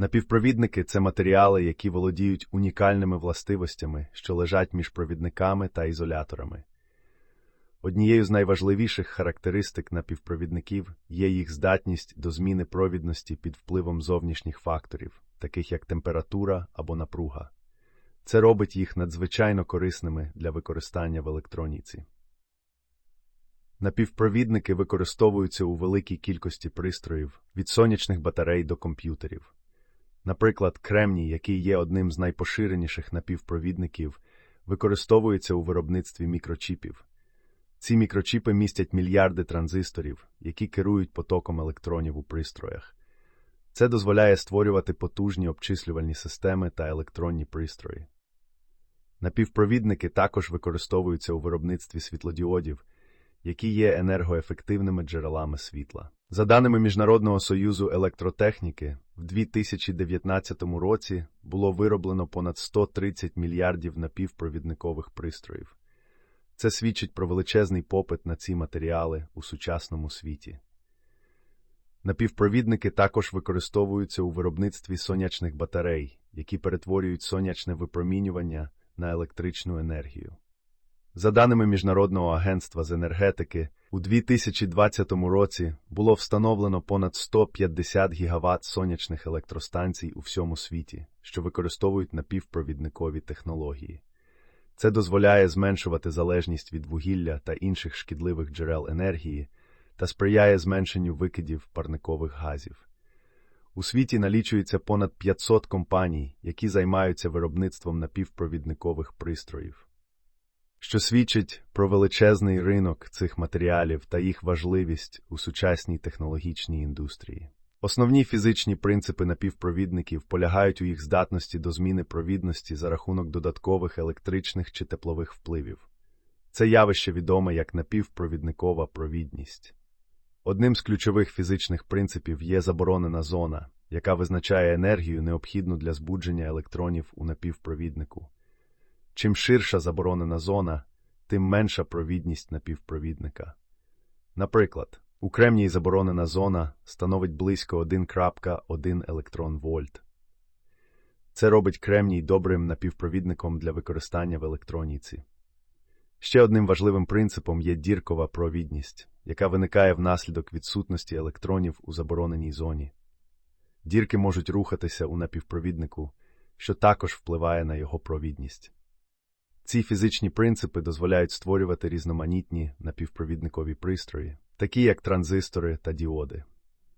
Напівпровідники це матеріали, які володіють унікальними властивостями, що лежать між провідниками та ізоляторами. Однією з найважливіших характеристик напівпровідників є їх здатність до зміни провідності під впливом зовнішніх факторів, таких як температура або напруга. Це робить їх надзвичайно корисними для використання в електроніці. Напівпровідники використовуються у великій кількості пристроїв від сонячних батарей до комп'ютерів. Наприклад, кремній, який є одним з найпоширеніших напівпровідників, використовується у виробництві мікрочіпів. Ці мікрочіпи містять мільярди транзисторів, які керують потоком електронів у пристроях. Це дозволяє створювати потужні обчислювальні системи та електронні пристрої. Напівпровідники також використовуються у виробництві світлодіодів, які є енергоефективними джерелами світла. За даними Міжнародного союзу електротехніки, в 2019 році було вироблено понад 130 мільярдів напівпровідникових пристроїв. Це свідчить про величезний попит на ці матеріали у сучасному світі. Напівпровідники також використовуються у виробництві сонячних батарей, які перетворюють сонячне випромінювання на електричну енергію. За даними Міжнародного агентства з енергетики, у 2020 році було встановлено понад 150 гігаватт сонячних електростанцій у всьому світі, що використовують напівпровідникові технології. Це дозволяє зменшувати залежність від вугілля та інших шкідливих джерел енергії та сприяє зменшенню викидів парникових газів. У світі налічується понад 500 компаній, які займаються виробництвом напівпровідникових пристроїв що свідчить про величезний ринок цих матеріалів та їх важливість у сучасній технологічній індустрії. Основні фізичні принципи напівпровідників полягають у їх здатності до зміни провідності за рахунок додаткових електричних чи теплових впливів. Це явище відоме як напівпровідникова провідність. Одним з ключових фізичних принципів є заборонена зона, яка визначає енергію, необхідну для збудження електронів у напівпровіднику. Чим ширша заборонена зона, тим менша провідність напівпровідника. Наприклад, у кремній заборонена зона становить близько 1.1 електрон вольт. Це робить кремній добрим напівпровідником для використання в електроніці. Ще одним важливим принципом є діркова провідність, яка виникає внаслідок відсутності електронів у забороненій зоні. Дірки можуть рухатися у напівпровіднику, що також впливає на його провідність. Ці фізичні принципи дозволяють створювати різноманітні напівпровідникові пристрої, такі як транзистори та діоди.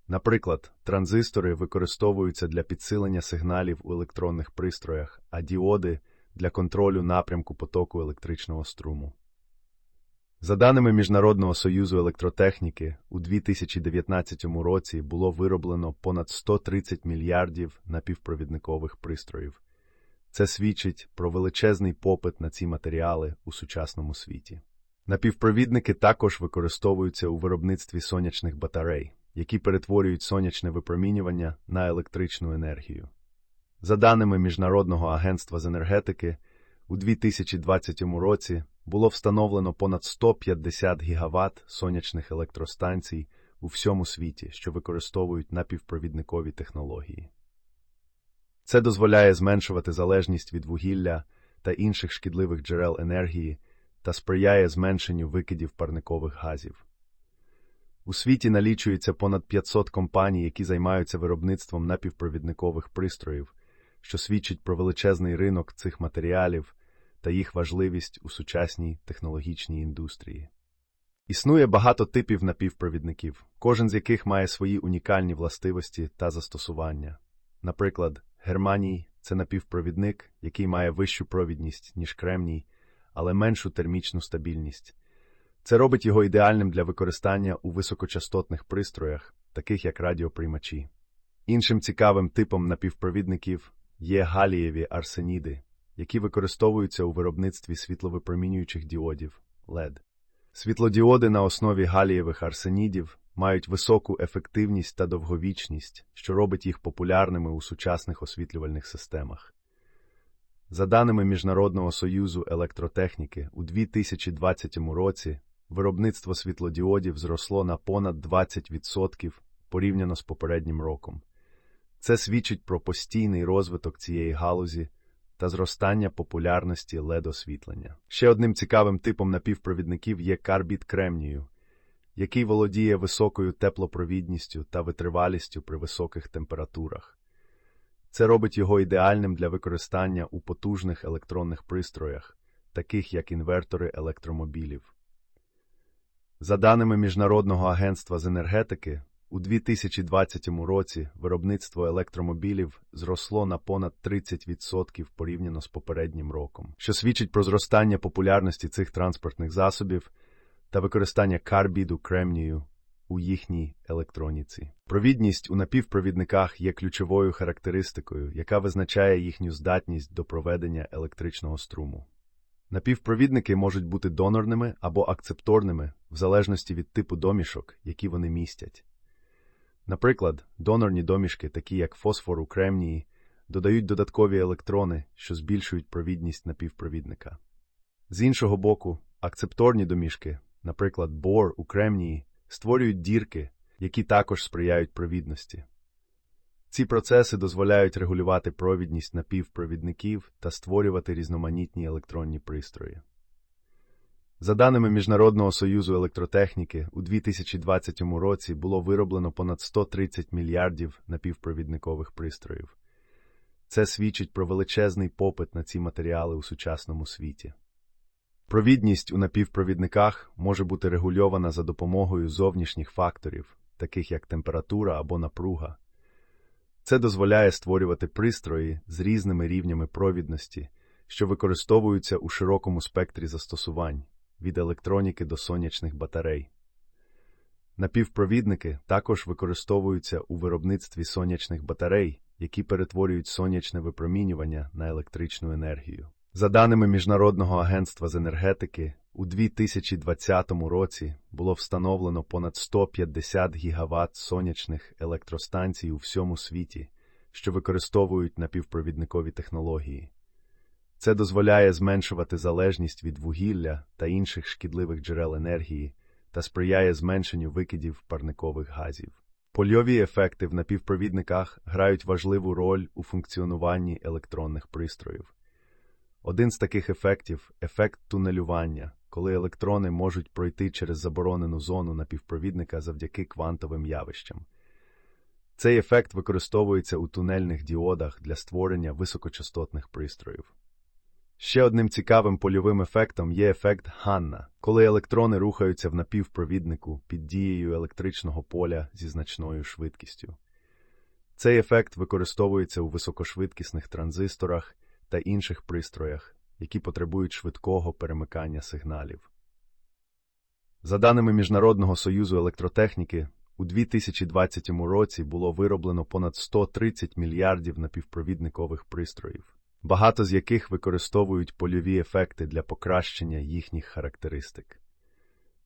Наприклад, транзистори використовуються для підсилення сигналів у електронних пристроях, а діоди для контролю напрямку потоку електричного струму. За даними Міжнародного союзу електротехніки, у 2019 році було вироблено понад 130 мільярдів напівпровідникових пристроїв. Це свідчить про величезний попит на ці матеріали у сучасному світі. Напівпровідники також використовуються у виробництві сонячних батарей, які перетворюють сонячне випромінювання на електричну енергію. За даними Міжнародного агентства з енергетики, у 2020 році було встановлено понад 150 гігаватт сонячних електростанцій у всьому світі, що використовують напівпровідникові технології. Це дозволяє зменшувати залежність від вугілля та інших шкідливих джерел енергії та сприяє зменшенню викидів парникових газів. У світі налічується понад 500 компаній, які займаються виробництвом напівпровідникових пристроїв, що свідчить про величезний ринок цих матеріалів та їх важливість у сучасній технологічній індустрії. Існує багато типів напівпровідників, кожен з яких має свої унікальні властивості та застосування. Наприклад, Германій це напівпровідник, який має вищу провідність, ніж кремній, але меншу термічну стабільність. Це робить його ідеальним для використання у високочастотних пристроях, таких як радіоприймачі. Іншим цікавим типом напівпровідників є галієві арсеніди, які використовуються у виробництві світловипромінюючих діодів LED. Світлодіоди на основі галієвих арсенідів мають високу ефективність та довговічність, що робить їх популярними у сучасних освітлювальних системах. За даними Міжнародного союзу електротехніки, у 2020 році виробництво світлодіодів зросло на понад 20% порівняно з попереднім роком. Це свідчить про постійний розвиток цієї галузі та зростання популярності LED-освітлення. Ще одним цікавим типом напівпровідників є карбід кремнію, який володіє високою теплопровідністю та витривалістю при високих температурах. Це робить його ідеальним для використання у потужних електронних пристроях, таких як інвертори електромобілів. За даними Міжнародного агентства з енергетики, у 2020 році виробництво електромобілів зросло на понад 30% порівняно з попереднім роком, що свідчить про зростання популярності цих транспортних засобів та використання карбіду кремнію у їхній електроніці. Провідність у напівпровідниках є ключовою характеристикою, яка визначає їхню здатність до проведення електричного струму. Напівпровідники можуть бути донорними або акцепторними в залежності від типу домішок, які вони містять. Наприклад, донорні домішки, такі як фосфор у кремнії, додають додаткові електрони, що збільшують провідність напівпровідника. З іншого боку, акцепторні домішки, наприклад, бор у кремнії, створюють дірки, які також сприяють провідності. Ці процеси дозволяють регулювати провідність напівпровідників та створювати різноманітні електронні пристрої. За даними Міжнародного союзу електротехніки, у 2020 році було вироблено понад 130 мільярдів напівпровідникових пристроїв. Це свідчить про величезний попит на ці матеріали у сучасному світі. Провідність у напівпровідниках може бути регульована за допомогою зовнішніх факторів, таких як температура або напруга. Це дозволяє створювати пристрої з різними рівнями провідності, що використовуються у широкому спектрі застосувань від електроніки до сонячних батарей. Напівпровідники також використовуються у виробництві сонячних батарей, які перетворюють сонячне випромінювання на електричну енергію. За даними Міжнародного агентства з енергетики, у 2020 році було встановлено понад 150 гігаватт сонячних електростанцій у всьому світі, що використовують напівпровідникові технології. Це дозволяє зменшувати залежність від вугілля та інших шкідливих джерел енергії та сприяє зменшенню викидів парникових газів. Польові ефекти в напівпровідниках грають важливу роль у функціонуванні електронних пристроїв. Один з таких ефектів ефект тунелювання, коли електрони можуть пройти через заборонену зону напівпровідника завдяки квантовим явищам. Цей ефект використовується у тунельних діодах для створення високочастотних пристроїв. Ще одним цікавим польовим ефектом є ефект Ганна, коли електрони рухаються в напівпровіднику під дією електричного поля зі значною швидкістю. Цей ефект використовується у високошвидкісних транзисторах та інших пристроях, які потребують швидкого перемикання сигналів. За даними Міжнародного союзу електротехніки, у 2020 році було вироблено понад 130 мільярдів напівпровідникових пристроїв багато з яких використовують польові ефекти для покращення їхніх характеристик.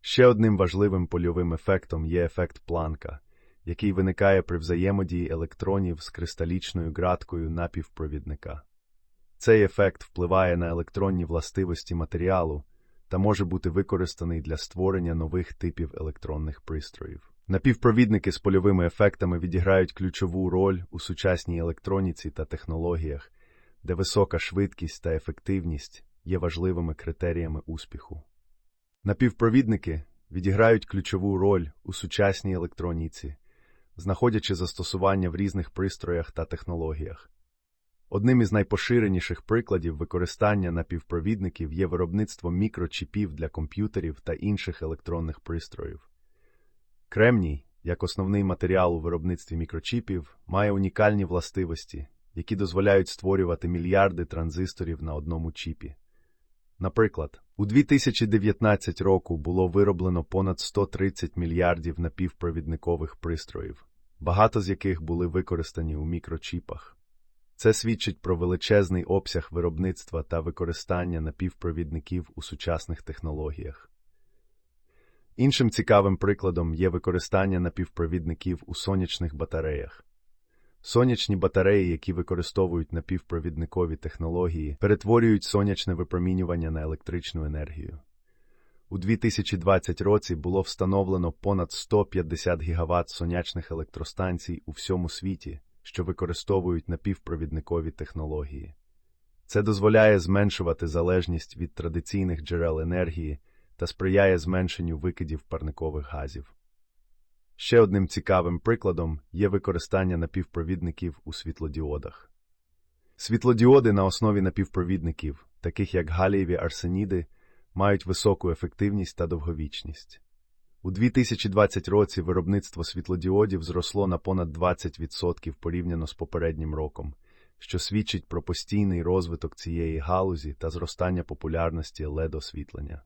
Ще одним важливим польовим ефектом є ефект планка, який виникає при взаємодії електронів з кристалічною ґраткою напівпровідника. Цей ефект впливає на електронні властивості матеріалу та може бути використаний для створення нових типів електронних пристроїв. Напівпровідники з польовими ефектами відіграють ключову роль у сучасній електроніці та технологіях, де висока швидкість та ефективність є важливими критеріями успіху. Напівпровідники відіграють ключову роль у сучасній електроніці, знаходячи застосування в різних пристроях та технологіях. Одним із найпоширеніших прикладів використання напівпровідників є виробництво мікрочіпів для комп'ютерів та інших електронних пристроїв. Кремній, як основний матеріал у виробництві мікрочіпів, має унікальні властивості, які дозволяють створювати мільярди транзисторів на одному чіпі. Наприклад, у 2019 року було вироблено понад 130 мільярдів напівпровідникових пристроїв, багато з яких були використані у мікрочіпах. Це свідчить про величезний обсяг виробництва та використання напівпровідників у сучасних технологіях. Іншим цікавим прикладом є використання напівпровідників у сонячних батареях. Сонячні батареї, які використовують напівпровідникові технології, перетворюють сонячне випромінювання на електричну енергію. У 2020 році було встановлено понад 150 гігаватт сонячних електростанцій у всьому світі, що використовують напівпровідникові технології. Це дозволяє зменшувати залежність від традиційних джерел енергії та сприяє зменшенню викидів парникових газів. Ще одним цікавим прикладом є використання напівпровідників у світлодіодах. Світлодіоди на основі напівпровідників, таких як галієві арсеніди, мають високу ефективність та довговічність. У 2020 році виробництво світлодіодів зросло на понад 20% порівняно з попереднім роком, що свідчить про постійний розвиток цієї галузі та зростання популярності LED-освітлення.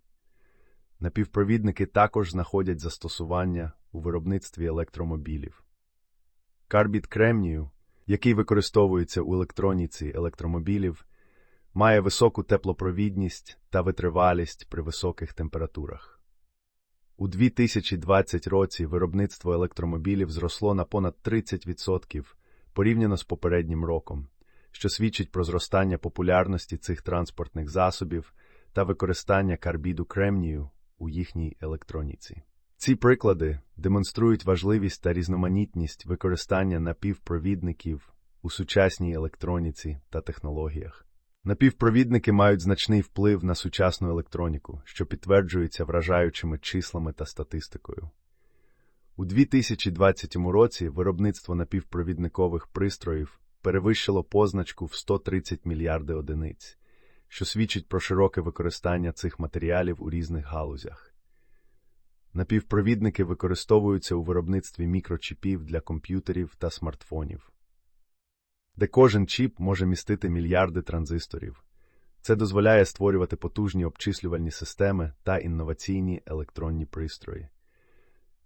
Напівпровідники також знаходять застосування у виробництві електромобілів. Карбід кремнію, який використовується у електроніці електромобілів, має високу теплопровідність та витривалість при високих температурах. У 2020 році виробництво електромобілів зросло на понад 30% порівняно з попереднім роком, що свідчить про зростання популярності цих транспортних засобів та використання карбіду кремнію у їхній електроніці. Ці приклади демонструють важливість та різноманітність використання напівпровідників у сучасній електроніці та технологіях. Напівпровідники мають значний вплив на сучасну електроніку, що підтверджується вражаючими числами та статистикою. У 2020 році виробництво напівпровідникових пристроїв перевищило позначку в 130 мільярди одиниць, що свідчить про широке використання цих матеріалів у різних галузях. Напівпровідники використовуються у виробництві мікрочіпів для комп'ютерів та смартфонів, де кожен чіп може містити мільярди транзисторів. Це дозволяє створювати потужні обчислювальні системи та інноваційні електронні пристрої.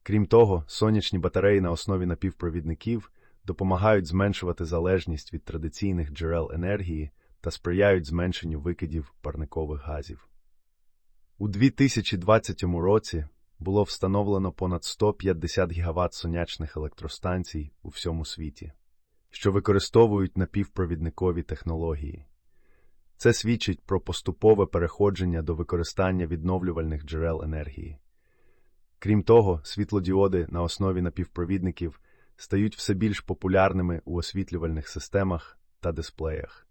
Крім того, сонячні батареї на основі напівпровідників допомагають зменшувати залежність від традиційних джерел енергії та сприяють зменшенню викидів парникових газів. У 2020 році було встановлено понад 150 гігаватт сонячних електростанцій у всьому світі, що використовують напівпровідникові технології. Це свідчить про поступове переходження до використання відновлювальних джерел енергії. Крім того, світлодіоди на основі напівпровідників стають все більш популярними у освітлювальних системах та дисплеях.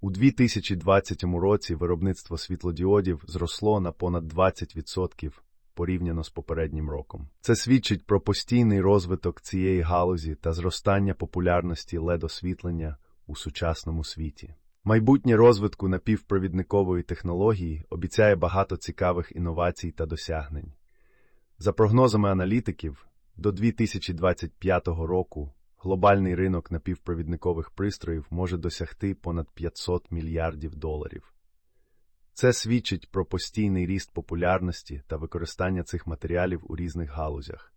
У 2020 році виробництво світлодіодів зросло на понад 20% порівняно з попереднім роком. Це свідчить про постійний розвиток цієї галузі та зростання популярності LED-освітлення у сучасному світі. Майбутнє розвитку напівпровідникової технології обіцяє багато цікавих інновацій та досягнень. За прогнозами аналітиків, до 2025 року глобальний ринок напівпровідникових пристроїв може досягти понад 500 мільярдів доларів. Це свідчить про постійний ріст популярності та використання цих матеріалів у різних галузях.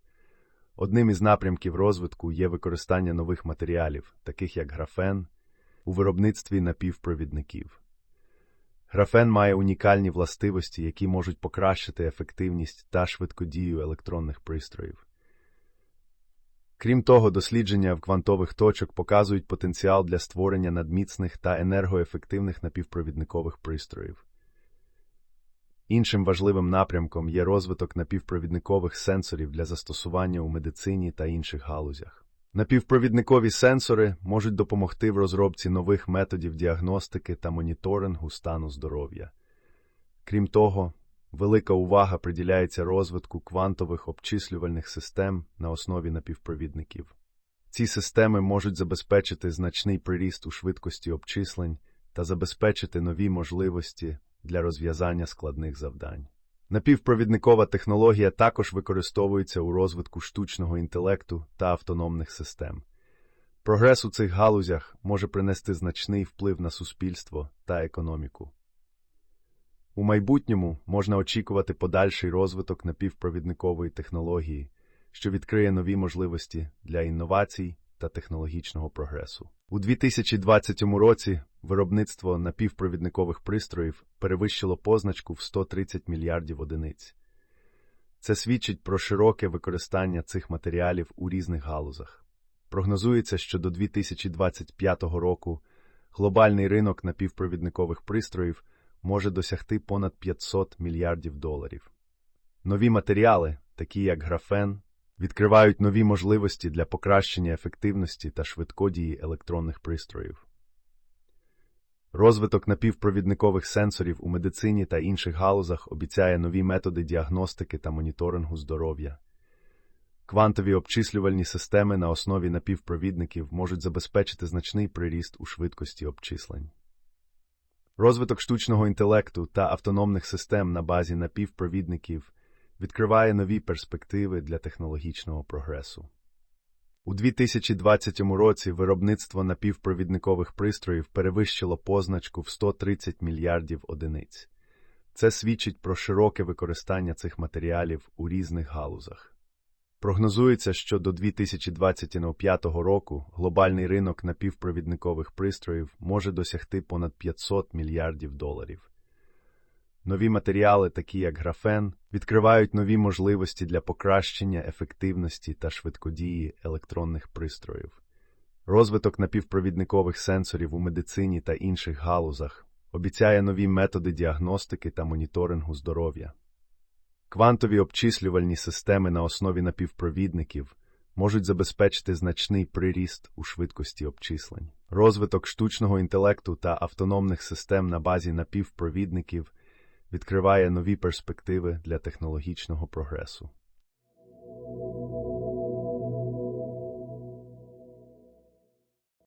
Одним із напрямків розвитку є використання нових матеріалів, таких як графен, у виробництві напівпровідників. Графен має унікальні властивості, які можуть покращити ефективність та швидкодію електронних пристроїв. Крім того, дослідження в квантових точок показують потенціал для створення надміцних та енергоефективних напівпровідникових пристроїв. Іншим важливим напрямком є розвиток напівпровідникових сенсорів для застосування у медицині та інших галузях. Напівпровідникові сенсори можуть допомогти в розробці нових методів діагностики та моніторингу стану здоров'я. Крім того, велика увага приділяється розвитку квантових обчислювальних систем на основі напівпровідників. Ці системи можуть забезпечити значний приріст у швидкості обчислень та забезпечити нові можливості для розв'язання складних завдань. Напівпровідникова технологія також використовується у розвитку штучного інтелекту та автономних систем. Прогрес у цих галузях може принести значний вплив на суспільство та економіку. У майбутньому можна очікувати подальший розвиток напівпровідникової технології, що відкриє нові можливості для інновацій та технологічного прогресу. У 2020 році виробництво напівпровідникових пристроїв перевищило позначку в 130 мільярдів одиниць. Це свідчить про широке використання цих матеріалів у різних галузах. Прогнозується, що до 2025 року глобальний ринок напівпровідникових пристроїв може досягти понад 500 мільярдів доларів. Нові матеріали, такі як графен, відкривають нові можливості для покращення ефективності та швидкодії електронних пристроїв. Розвиток напівпровідникових сенсорів у медицині та інших галузах обіцяє нові методи діагностики та моніторингу здоров'я. Квантові обчислювальні системи на основі напівпровідників можуть забезпечити значний приріст у швидкості обчислень. Розвиток штучного інтелекту та автономних систем на базі напівпровідників відкриває нові перспективи для технологічного прогресу. У 2020 році виробництво напівпровідникових пристроїв перевищило позначку в 130 мільярдів одиниць. Це свідчить про широке використання цих матеріалів у різних галузах. Прогнозується, що до 2025 року глобальний ринок напівпровідникових пристроїв може досягти понад 500 мільярдів доларів. Нові матеріали, такі як графен, відкривають нові можливості для покращення ефективності та швидкодії електронних пристроїв. Розвиток напівпровідникових сенсорів у медицині та інших галузах обіцяє нові методи діагностики та моніторингу здоров'я. Квантові обчислювальні системи на основі напівпровідників можуть забезпечити значний приріст у швидкості обчислень. Розвиток штучного інтелекту та автономних систем на базі напівпровідників відкриває нові перспективи для технологічного прогресу.